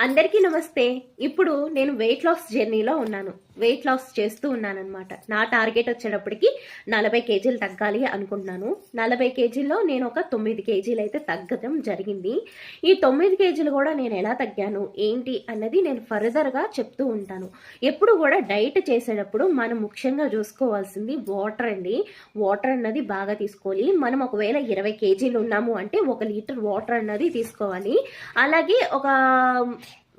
అందరికీ నమస్తే. ఇప్పుడు నేను వెయిట్ లాస్ జర్నీలో ఉన్నాను. వెయిట్ లాస్ చేస్తూ ఉన్నాను అనమాట నా టార్గెట్ వచ్చేటప్పటికి నలభై కేజీలు తగ్గాలి అనుకుంటున్నాను. నలభై కేజీల్లో నేను ఒక తొమ్మిది కేజీలు అయితే తగ్గడం జరిగింది. ఈ తొమ్మిది కేజీలు కూడా నేను ఎలా తగ్గాను ఏంటి అన్నది నేను ఫర్దర్గా చెప్తూ ఉంటాను. ఎప్పుడు కూడా డైట్ చేసేటప్పుడు మనం ముఖ్యంగా చూసుకోవాల్సింది వాటర్ అండి. వాటర్ అన్నది బాగా తీసుకోవాలి. మనం ఒకవేళ ఇరవై కేజీలు ఉన్నాము అంటే ఒక లీటర్ వాటర్ అన్నది తీసుకోవాలి. అలాగే ఒక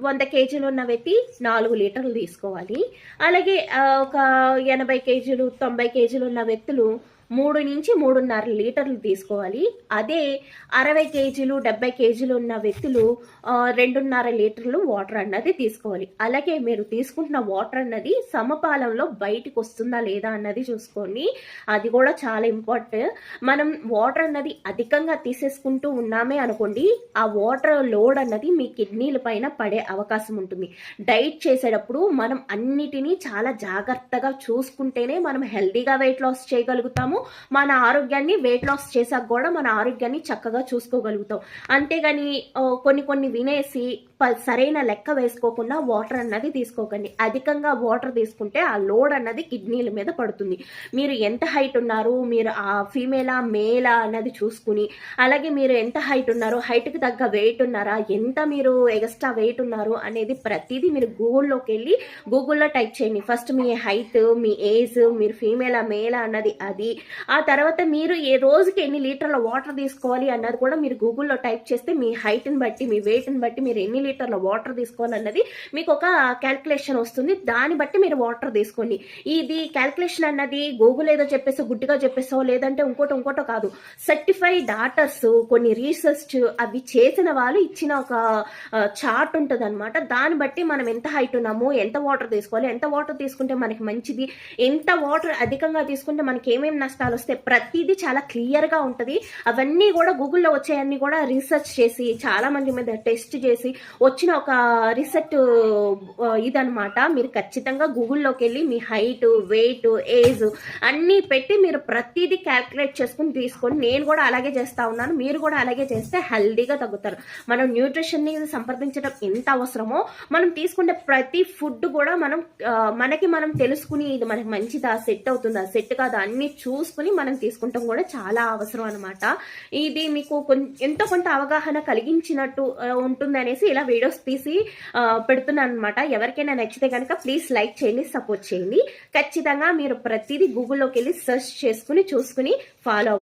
వంద కేజీలు ఉన్న వ్యక్తి నాలుగు లీటర్లు తీసుకోవాలి. అలాగే ఒక ఎనభై కేజీలు తొంభై కేజీలు ఉన్న వ్యక్తులు మూడు నుంచి మూడున్నర లీటర్లు తీసుకోవాలి. అదే అరవై కేజీలు డెబ్బై కేజీలు ఉన్న వ్యక్తులు రెండున్నర లీటర్లు వాటర్ అన్నది తీసుకోవాలి. అలాగే మీరు తీసుకుంటున్న వాటర్ అన్నది సమపాలంలో బయటికి వస్తుందా లేదా అన్నది చూసుకొని అది కూడా చాలా ఇంపార్టెంట్. మనం వాటర్ అన్నది అధికంగా తీసేసుకుంటూ ఉన్నామే అనుకోండి ఆ వాటర్ లోడ్ అన్నది మీ కిడ్నీల పైన పడే అవకాశం ఉంటుంది. డైట్ చేసేటప్పుడు మనం అన్నిటినీ చాలా జాగ్రత్తగా చూసుకుంటేనే మనం హెల్తీగా వెయిట్ లాస్ చేయగలుగుతాము. మన ఆరోగ్యాన్ని వెయిట్ లాస్ చేసాక కూడా మన ఆరోగ్యాన్ని చక్కగా చూసుకోగలుగుతాం. అంతేగాని కొన్ని కొన్ని వినేసి సరైన లెక్క వేసుకోకుండా వాటర్ అన్నది తీసుకోకండి. అధికంగా వాటర్ తీసుకుంటే ఆ లోడ్ అన్నది కిడ్నీల మీద పడుతుంది. మీరు ఎంత హైట్ ఉన్నారు మీరు ఆ ఫీమేలా మేలా అన్నది చూసుకుని అలాగే మీరు ఎంత హైట్ ఉన్నారు హైట్కి తగ్గ వెయిట్ ఉన్నారా ఎంత మీరు ఎక్స్ట్రా వెయిట్ ఉన్నారు అనేది ప్రతిదీ మీరు గూగుల్లోకి వెళ్ళి గూగుల్లో టైప్ చేయండి. ఫస్ట్ మీ హైట్ మీ ఏజ్ మీరు ఫీమేలా మేలా అన్నది అది. ఆ తర్వాత మీరు ఏ రోజుకి ఎన్ని లీటర్ల వాటర్ తీసుకోవాలి అన్నది కూడా మీరు గూగుల్లో టైప్ చేస్తే మీ హైట్ని బట్టి మీ వెయిట్ని బట్టి మీరు ఎన్ని లీటర్ల వాటర్ తీసుకోవాలన్నది మీకు ఒక క్యాల్కులేషన్ వస్తుంది. దాన్ని బట్టి మీరు వాటర్ తీసుకోండి. ఇది క్యాల్కులేషన్ అన్నది గూగుల్ ఏదో చెప్పేసో గుడ్డిగా చెప్పేసో లేదంటే ఇంకోటి ఇంకోటో కాదు. సర్టిఫైడ్ డాటర్స్ కొన్ని రీసెర్చ్ అవి చేసిన వాళ్ళు ఇచ్చిన ఒక చార్ట్ ఉంటుంది అనమాట దాన్ని బట్టి మనం ఎంత హైట్ ఉన్నాము ఎంత వాటర్ తీసుకోవాలి ఎంత వాటర్ తీసుకుంటే మనకి మంచిది ఎంత వాటర్ అధికంగా తీసుకుంటే మనకి ఏమేమి నష్టాలు వస్తాయి ప్రతిదీ చాలా క్లియర్గా ఉంటుంది. అవన్నీ కూడా గూగుల్లో వచ్చాయన్నీ కూడా రీసెర్చ్ చేసి చాలా మంది మీద టెస్ట్ చేసి వచ్చిన ఒక రీసెర్చ్ ఇదనమాట మీరు ఖచ్చితంగా గూగుల్లోకి వెళ్ళి మీ హైట్ వెయిట్ ఏజ్ అన్నీ పెట్టి మీరు ప్రతిదీ క్యాల్కులేట్ చేసుకుని తీసుకొని నేను కూడా అలాగే చేస్తా ఉన్నాను. మీరు కూడా అలాగే చేస్తే హెల్దీగా తగ్గుతారు. మనం న్యూట్రిషన్ని సంప్రదించడం ఎంత అవసరమో మనం తీసుకునే ప్రతి ఫుడ్ కూడా మనం మనకి మనం తెలుసుకుని ఇది మనకి మంచిదా సెట్ అవుతుందా సెట్ కాదా అన్ని చూసుకుని మనం తీసుకుంటాం కూడా చాలా అవసరం అనమాట ఇది మీకు ఎంతో కొంత అవగాహన కలిగించినట్టు ఉంటుంది అనేసి ఇలా వీడియోస్ తీసి ఆ, పెడుతున్నాను అనమాట ఎవరికైనా నచ్చితే కనుక ప్లీజ్ లైక్ చేయండి సపోర్ట్ చేయండి. ఖచ్చితంగా మీరు ప్రతిదీ గూగుల్లోకి వెళ్ళి సెర్చ్ చేసుకుని చూసుకుని ఫాలో